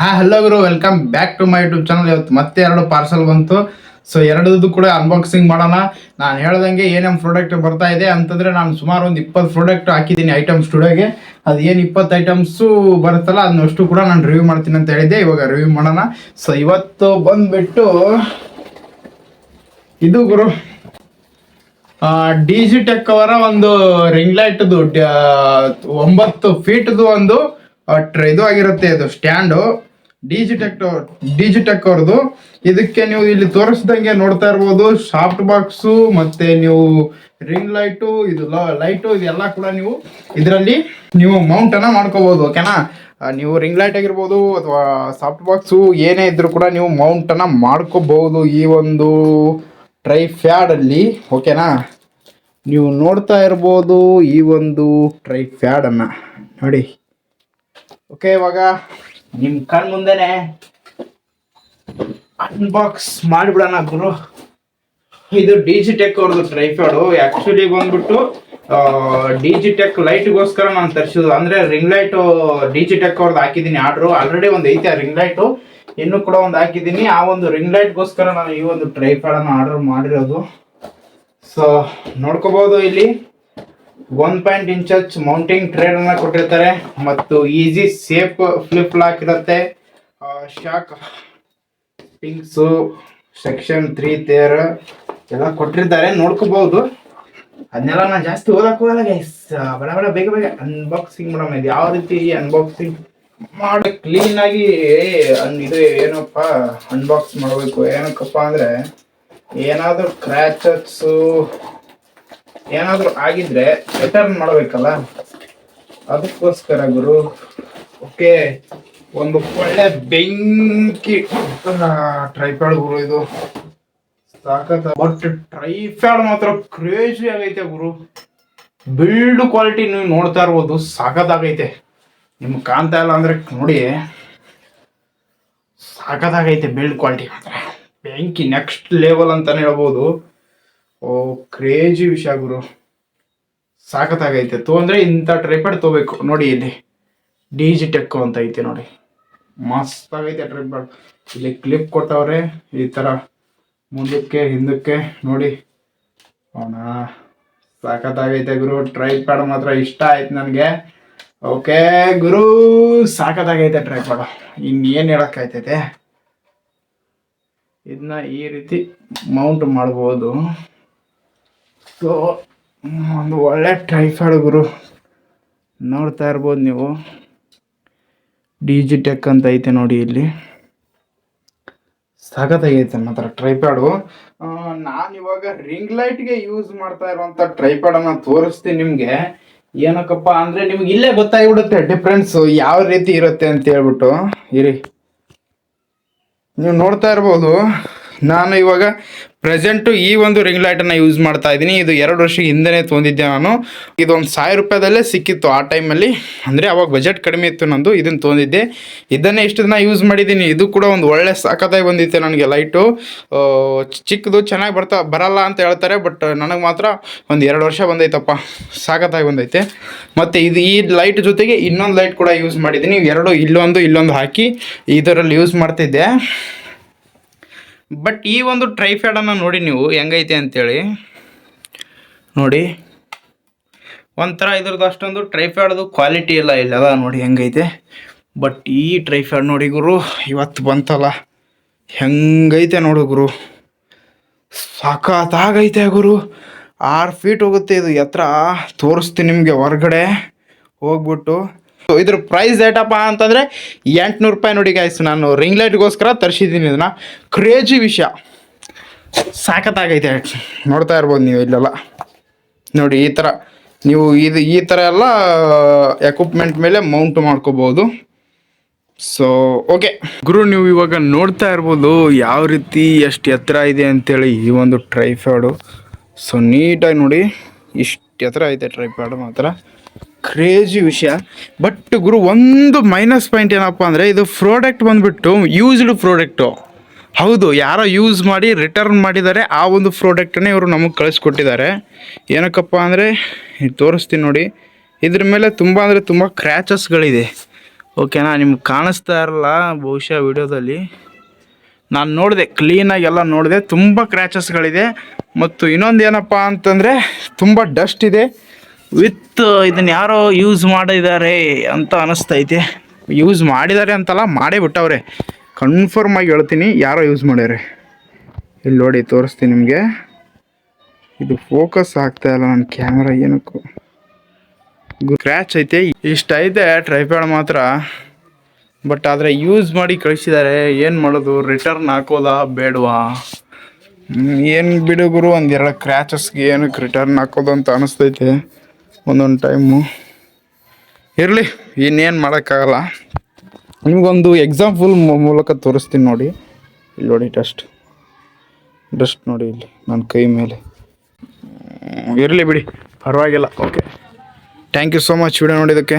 ಹಾ hello Guru welcome back to my YouTube channel ಇವತ್ತು ಮತ್ತೆ ಎರಡು ಪಾರ್ಸಲ್ ಬಂತು. ಸೊ ಎರಡದು ಕೂಡ ಅನ್ಬಾಕ್ಸಿಂಗ್ ಮಾಡೋಣ. ನಾನು ಹೇಳ್ದಂಗೆ ಏನೇನು ಪ್ರಾಡಕ್ಟ್ ಬರ್ತಾ ಇದೆ ಅಂತಂದ್ರೆ ನಾನು ಸುಮಾರು ಒಂದು ಇಪ್ಪತ್ತು ಪ್ರಾಡಕ್ಟ್ ಹಾಕಿದ್ದೀನಿ ಐಟಮ್ಸ್ ಸ್ಟುಡಿಯೋಗೆ ಅದು ಏನು ಇಪ್ಪತ್ತು ಐಟಮ್ಸು ಬರುತ್ತಲ್ಲ, ಅದನ್ನಷ್ಟು ಕೂಡ ನಾನು ರಿವ್ಯೂ ಮಾಡ್ತೀನಿ ಅಂತ ಹೇಳಿದ್ದೆ. ಇವಾಗ ರಿವ್ಯೂ ಮಾಡೋಣ. ಸೊ ಇವತ್ತು ಬಂದುಬಿಟ್ಟು ಇದು ಗುರು ಡಿ ಜಿ ಡಿಜಿಟೆಕ್ ಅವರ ಒಂದು ರಿಂಗ್ ಲೈಟ್ ಒಂಬತ್ತು ಫೀಟ್ದು ಒಂದು ಇದು ಆಗಿರುತ್ತೆ ಇದು ಸ್ಟ್ಯಾಂಡು ಡಿಜಿಟೆಕ್ ಡಿಜಿಟೆಕ್ ಅವ್ರದ್ದು ಇದಕ್ಕೆ ನೀವು ಇಲ್ಲಿ ತೋರಿಸ್ದಂಗೆ ನೋಡ್ತಾ ಇರ್ಬೋದು ಸಾಫ್ಟ್ ಬಾಕ್ಸು ಮತ್ತೆ ನೀವು ರಿಂಗ್ ಲೈಟು ಇದು ಲೈಟು ಇದೆಲ್ಲ ಕೂಡ ನೀವು ಇದರಲ್ಲಿ ನೀವು ಮೌಂಟ್ ಅನ್ನ ಮಾಡ್ಕೋಬಹುದು ಓಕೆನಾ ನೀವು ರಿಂಗ್ ಲೈಟ್ ಆಗಿರ್ಬೋದು ಅಥವಾ ಸಾಫ್ಟ್ ಬಾಕ್ಸು ಏನೇ ಇದ್ರೂ ಕೂಡ ನೀವು ಮೌಂಟ್ ಅನ್ನ ಮಾಡ್ಕೋಬಹುದು ಈ ಒಂದು ಟ್ರೈ ಫ್ಯಾಡ್ ಅಲ್ಲಿ ಓಕೆನಾ ನೀವು ನೋಡ್ತಾ ಇರ್ಬೋದು ಈ ಒಂದು ಟ್ರೈ ಫ್ಯಾಡ್ ಅನ್ನ. ನೋಡಿ. ಓಕೆ ಇವಾಗ ನಿಮ್ ಕಣ್ ಮುಂದೆನೆ ಅನ್ಬಾಕ್ಸ್ ಮಾಡಿಬಿಡೋಣ ಗುರು. ಇದು ಡಿಜಿಟೆಕ್ ಅವ್ರದ್ದು ಟ್ರೈಫಾಡು ಆ್ಯಕ್ಚುಲಿ ಬಂದ್ಬಿಟ್ಟು ಡಿಜಿಟೆಕ್ ಲೈಟ್ಗೋಸ್ಕರ ನಾನು ತರಿಸಿದ್ದು. ಅಂದ್ರೆ ರಿಂಗ್ ಲೈಟ್ ಡಿಜಿಟೆಕ್ ಅವ್ರದ್ದು ಹಾಕಿದ್ದೀನಿ ಆರ್ಡ್ರು. ಆಲ್ರೆಡಿ ಒಂದು ಐತೆ ರಿಂಗ್ ಲೈಟು ಇನ್ನೂ ಕೂಡ ಒಂದು ಹಾಕಿದ್ದೀನಿ. ಆ ಒಂದು ರಿಂಗ್ ಲೈಟ್ಗೋಸ್ಕರ ನಾನು ಈ ಒಂದು ಟ್ರೈಫಾಡ್ ಅನ್ನು ಆರ್ಡರ್ ಮಾಡಿರೋದು. ಸೊ ನೋಡ್ಕೋಬೋದು ಇಲ್ಲಿ. One point inch mounting trade ಅನ್ನ ಕೊಟ್ಟಿರ್ತಾರೆ ಮತ್ತು ಈಸಿ ಸೇಫ್ ಫ್ಲಿಪ್ ಲಾಕ್ ಇರುತ್ತೆ. ಶಾಕ್ ಪಿಂಕ್ಸು ಸೆಕ್ಷನ್ ತ್ರೀ ತೇರ್ ಎಲ್ಲ ಕೊಟ್ಟಿರ್ತಾರೆ. ನೋಡ್ಕೋಬಹುದು ಅದನ್ನೆಲ್ಲ ನಾನು ಜಾಸ್ತಿ ಓದಕ್ಕೆ ಗೈಸ್ ಬಡ ಬಡ, ಬೇಗ ಬೇಗ ಅನ್ಬಾಕ್ಸಿಂಗ್ ಮಾಡೋಣ. ಇದು ಯಾವ ರೀತಿ ಅನ್ಬಾಕ್ಸಿಂಗ್ ಮಾಡಿ. ಕ್ಲೀನ್ ಆಗಿ ಇದು ಏನಪ್ಪ ಅನ್ಬಾಕ್ಸ್ ಮಾಡಬೇಕು. ಏನಕ್ಕಪ್ಪ ಅಂದ್ರೆ ಏನಾದ್ರೂ ಕ್ರ್ಯಾಚಸ್ಸು ಏನಾದ್ರೂ ಆಗಿದ್ರೆ ರಿಟರ್ನ್ ಮಾಡಬೇಕಲ್ಲ? ಅದಕ್ಕೋಸ್ಕರ ಗುರು. ಓಕೆ ಒಂದು ಒಳ್ಳೆ ಬೆಂಕಿ. ಟ್ರೈಪ್ಯಾಡ್ ಗುರು ಇದು. ಸಾಕತ್ತ ಬಟ್ ಟ್ರೈಪ್ಯಾಡ್ ಮಾತ್ರ ಕ್ರೇಜಿ ಆಗೈತೆ ಗುರು. ಬಿಲ್ಡ್ ಕ್ವಾಲಿಟಿ ನೀವು ನೋಡ್ತಾ ಇರ್ಬೋದು ಸಾಕತ್ತಾಗೈತೆ ನಿಮ್ಗೆ ಕಾಣ್ತಾ ಇಲ್ಲ ಅಂದ್ರೆ ನೋಡಿ. ಸಾಕತ್ತಾಗೈತೆ ಬಿಲ್ಡ್ ಕ್ವಾಲಿಟಿ ಮಾತ್ರ. ಬೆಂಕಿ ನೆಕ್ಸ್ಟ್ ಲೆವೆಲ್ ಅಂತಾನೆ ಹೇಳ್ಬೋದು. ಓ ಕ್ರೇಜಿ ವಿಷಯ ಗುರು. ಸಾಕತ್ತಾಗೈತೆ. ಅಂದ್ರೆ ಇಂಥ ಟ್ರೈಪಡ್ ತಗೋಬೇಕು. ನೋಡಿ ಇಲ್ಲಿ. ಡಿಜಿಟೆಕ್ ಅಂತ ಐತೆ ನೋಡಿ. ಮಸ್ತ್ ಆಗೈತೆ ಟ್ರೈಪಡ್ ಇಲ್ಲಿ ಕ್ಲಿಪ್ ಕೊಟ್ಟವ್ರೆ, ಈ ತರ ಮುಂದಕ್ಕೆ, ಹಿಂದಕ್ಕೆ, ನೋಡಿ. ಅವನಾ ಸಾಕತ್ತಾಗೈತೆ ಗುರು. ಟ್ರೈಪ್ಯಾಡ್ ಮಾತ್ರ ಇಷ್ಟ ಆಯ್ತು ನನಗೆ. ಓಕೆ ಗುರು, ಸಾಕತ್ತಾಗೈತೆ ಟ್ರೈಪ್ಯಾಡ್ ಇನ್ನೇನು ಹೇಳೋಕ್ಕಾಯ್ತೈತೆ? ಇದನ್ನ ಈ ರೀತಿ ಮೌಂಟ್ ಮಾಡ್ಬೋದು. ಸೊ, ಒಂದು ಒಳ್ಳೆ ಟೈಫಾಯ್ಡ್ ಗುರು. ನೋಡ್ತಾ ಇರ್ಬೋದು ನೀವು. ಡಿಜಿಟೆಕ್ ಅಂತ ಐತೆ ನೋಡಿ ಇಲ್ಲಿ. ಸಖತ್ತಾಗೈತೆ ಮಾತ್ರ ಟ್ರೈಪ್ಯಾಡು ನಾನು ಇವಾಗ ರಿಂಗ್ ಲೈಟ್ಗೆ ಯೂಸ್ ಮಾಡ್ತಾ ಇರುವಂತ ಟ್ರೈಪ್ಯಾಡ್ ಅನ್ನ ತೋರಿಸ್ತೀನಿ ನಿಮಗೆ. ಏನಕ್ಕಪ್ಪ ಅಂದ್ರೆ ನಿಮ್ಗೆ ಇಲ್ಲೇ ಗೊತ್ತಾಗಿಬಿಡುತ್ತೆ ಡಿಫ್ರೆನ್ಸ್ ಯಾವ ರೀತಿ ಇರುತ್ತೆ ಅಂತ ಹೇಳ್ಬಿಟ್ಟು. ಇರಿ. ನೀವು ನೋಡ್ತಾ ಇರ್ಬೋದು. ನಾನು ಇವಾಗ ಪ್ರೆಸೆಂಟು ಈ ಒಂದು ರಿಂಗ್ ಲೈಟನ್ನು ಯೂಸ್ ಮಾಡ್ತಾ ಇದ್ದೀನಿ. ಇದು ಎರಡು ವರ್ಷ ಹಿಂದೆನೇ ತೊಂದಿದ್ದೆ ನಾನು. ಇದೊಂದು ಸಾವಿರ ರೂಪಾಯಿದಲ್ಲೇ ಸಿಕ್ಕಿತ್ತು ಆ ಟೈಮಲ್ಲಿ. ಅಂದರೆ ಅವಾಗ ಬಜೆಟ್ ಕಡಿಮೆ ಇತ್ತು ನಂದು, ಇದನ್ನು ತೊಂದಿದ್ದೆ ಇದನ್ನೇ ಇಷ್ಟು ದಿನ ಯೂಸ್ ಮಾಡಿದ್ದೀನಿ. ಇದು ಕೂಡ ಒಂದು ಒಳ್ಳೆ ಸಾಕತ್ತಾಗಿ ಬಂದಿತ್ತು ನನಗೆ ಲೈಟು. ಚಿಕ್ಕದು ಚೆನ್ನಾಗಿ ಬರ್ತಾ, ಬರಲ್ಲ ಅಂತ ಹೇಳ್ತಾರೆ, ಬಟ್ ನನಗೆ ಮಾತ್ರ ಒಂದು ಎರಡು ವರ್ಷ ಬಂದೈತಪ್ಪ. ಸಾಕತ್ತಾಗಿ ಬಂದೈತೆ. ಮತ್ತು ಇದು ಈ ಲೈಟ್ ಜೊತೆಗೆ ಇನ್ನೊಂದು ಲೈಟ್ ಕೂಡ ಯೂಸ್ ಮಾಡಿದ್ದೀನಿ. ಎರಡು, ಇಲ್ಲೊಂದು ಇಲ್ಲೊಂದು ಹಾಕಿ ಇದರಲ್ಲಿ ಯೂಸ್ ಮಾಡ್ತಿದ್ದೆ. ಬಟ್ ಈ ಒಂದು ಟ್ರೈಫ್ಯಾಡನ್ನು ನೋಡಿ ನೀವು ಹೆಂಗೈತೆ ಅಂತೇಳಿ. ನೋಡಿ. ಒಂಥರ ಇದ್ರದ್ದು ಅಷ್ಟೊಂದು ಟ್ರೈಫ್ಯಾಡ್ದು ಕ್ವಾಲಿಟಿ ಇಲ್ಲ ಇಲ್ಲ. ಅದ ನೋಡಿ ಹೆಂಗೈತೆ. ಬಟ್ ಈ ಟ್ರೈಫ್ಯಾಡ್ ನೋಡಿ ಗುರು, ಇವತ್ತು ಬಂತಲ್ಲ. ಹೆಂಗೈತೆ ನೋಡು ಗುರು. ಸಖತ್ತಾಗೈತೆ ಗುರು. ಆರು ಫೀಟ್ ಹೋಗುತ್ತೆ ಇದು. ಎತ್ತರ ತೋರಿಸ್ತೀನಿ ನಿಮಗೆ ಹೊರಗಡೆ. ಹೋಗ್ಬಿಟ್ಟು. ಇದ್ರ ಪ್ರೈಸ್ ಏಟಪ್ಪ ಅಂತಂದರೆ ಎಂಟ್ನೂರು ರೂಪಾಯಿ ನೋಡಿ ಗಾಯ್ಸ್ ನಾನು ರಿಂಗ್ ಲೈಟ್ಗೋಸ್ಕರ ತರಿಸಿದ್ದೀನಿ ಇದನ್ನ. ಕ್ರೇಜಿ ವಿಷಯ. ಸಾಕತ್ತಾಗೈತೆ. ನೋಡ್ತಾ ಇರ್ಬೋದು ನೀವು ಇಲ್ಲೆಲ್ಲ. ನೋಡಿ, ಈ ಥರ ನೀವು ಇದು, ಈ ಥರ ಎಲ್ಲ ಎಕ್ವಿಪ್ಮೆಂಟ್ ಮೇಲೆ ಮೌಂಟ್ ಮಾಡ್ಕೋಬೋದು. ಸೊ ಓಕೆ ಗುರು, ನೀವು ಇವಾಗ ನೋಡ್ತಾ ಇರ್ಬೋದು ಯಾವ ರೀತಿ ಎಷ್ಟು ಎತ್ತರ ಇದೆ ಅಂತೇಳಿ ಈ ಒಂದು ಟ್ರೈಫಾಡು ಸೊ ನೀಟಾಗಿ ನೋಡಿ, ಇಷ್ಟು ಎತ್ತರ ಐತೆ ಟ್ರೈಫಾಡು ಮಾತ್ರ. ಕ್ರೇಜಿ ವಿಷಯ. ಬಟ್ ಗುರು, ಒಂದು ಮೈನಸ್ ಪಾಯಿಂಟ್ ಏನಪ್ಪ ಅಂದರೆ, ಇದು ಪ್ರಾಡಕ್ಟ್ ಬಂದುಬಿಟ್ಟು ಯೂಸ್ಡ್ ಪ್ರಾಡಕ್ಟು ಹೌದು, ಯಾರೋ ಯೂಸ್ ಮಾಡಿ ರಿಟರ್ನ್ ಮಾಡಿದ್ದಾರೆ, ಆ ಒಂದು ಪ್ರಾಡಕ್ಟನ್ನೇ ಇವರು ನಮಗೆ ಕಳಿಸ್ಕೊಟ್ಟಿದ್ದಾರೆ. ಏನಕ್ಕಪ್ಪ ಅಂದರೆ ತೋರಿಸ್ತೀನಿ ನೋಡಿ. ಇದ್ರ ಮೇಲೆ ತುಂಬ ಅಂದರೆ ತುಂಬ ಕ್ರ್ಯಾಚಸ್ಗಳಿದೆ ಓಕೆನಾ ನಿಮ್ಗೆ ಕಾಣಿಸ್ತಾ ಇರಲ್ಲ ಬಹುಶಃ ವಿಡಿಯೋದಲ್ಲಿ. ನಾನು ನೋಡಿದೆ ಕ್ಲೀನಾಗಿ ಎಲ್ಲ ನೋಡಿದೆ, ತುಂಬ ಕ್ರ್ಯಾಚಸ್ಗಳಿದೆ ಮತ್ತು ಇನ್ನೊಂದು ಏನಪ್ಪ ಅಂತಂದರೆ, ತುಂಬ ಡಸ್ಟ್ ಇದೆ. ವಿತ್ ಇದನ್ನ ಯಾರೋ ಯೂಸ್ ಮಾಡಿದ್ದಾರೆ ಅಂತ ಅನಿಸ್ತೈತೆ. ಯೂಸ್ ಮಾಡಿದ್ದಾರೆ ಅಂತಲ್ಲ ಮಾಡೇ ಬಿಟ್ಟವ್ರೆ. ಕನ್ಫರ್ಮ್ ಆಗಿ ಹೇಳ್ತೀನಿ ಯಾರೋ ಯೂಸ್ ಮಾಡ್ಯಾರೆ. ಇಲ್ಲಿ ನೋಡಿ ತೋರಿಸ್ತೀನಿ ನಿಮಗೆ. ಇದು ಫೋಕಸ್ ಆಗ್ತಾ ಇಲ್ಲ ನನ್ನ ಕ್ಯಾಮ್ರಾ ಏನಕ್ಕೂ. ಕ್ರ್ಯಾಚ್ ಐತೆ. ಇಷ್ಟ ಐತೆ ಟ್ರೈಪ್ಯಾಡ್ ಮಾತ್ರ. ಬಟ್ ಆದರೆ ಯೂಸ್ ಮಾಡಿ ಕಳಿಸಿದ್ದಾರೆ ಏನು ಮಾಡೋದು? ರಿಟರ್ನ್ ಹಾಕೋದಾ ಬೇಡವಾ? ಏನು ಬಿಡು ಗುರು ಒಂದೆರಡು ಕ್ರ್ಯಾಚಸ್ಗೆ ಏನಕ್ಕೆ ರಿಟರ್ನ್ ಹಾಕೋದು ಅಂತ ಅನಿಸ್ತೈತೆ. ಒಂದೊಂದು ಟೈಮು ಇರಲಿ ಇನ್ನೇನು ಮಾಡೋಕ್ಕಾಗಲ್ಲ. ನಿಮಗೊಂದು ಎಕ್ಸಾಂಪಲ್ ಮೂಲಕ ತೋರಿಸ್ತೀನಿ ನೋಡಿ. ಇಲ್ಲಿ ನೋಡಿ ಡಸ್ಟ್ ಡಸ್ಟ್ ನೋಡಿ ಇಲ್ಲಿ ನನ್ನ ಕೈ ಮೇಲೆ. ಇರಲಿ ಬಿಡಿ ಪರವಾಗಿಲ್ಲ. Okay thank you so much video ನೋಡಿದ್ದಕ್ಕೆ.